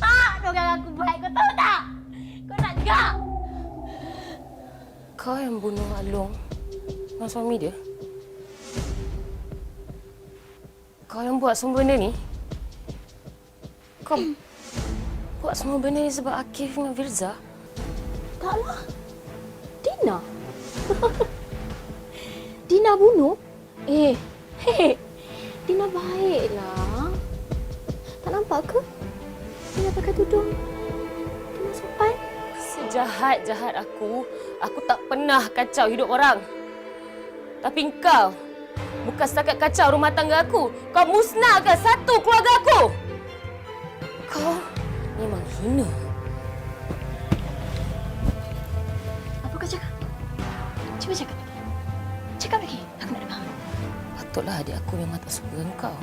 Tak dorang aku buat. Kau tahu tak? Kau nak gak? Kau yang bunuh Along dengan suami dia? Kau yang buat semua benda ni? Kau buat semua benda ni sebab Akif dengan Firza? Taklah. Dina. Dina bunuh? Eh, hei. Dina baiklah. Tak nampak ke? Dina pakai tudung. Dina sopan. Sejahat-jahat aku, aku tak pernah kacau hidup orang. Tapi engkau, bukan setakat kacau rumah tangga aku, kau musnahkan satu keluarga aku. Kau memang hina. Apa kau cakap? Cuba cakap lagi. Cakap lagi. Aku nak dengar. Patutlah adik aku memang tak suka dengan kau.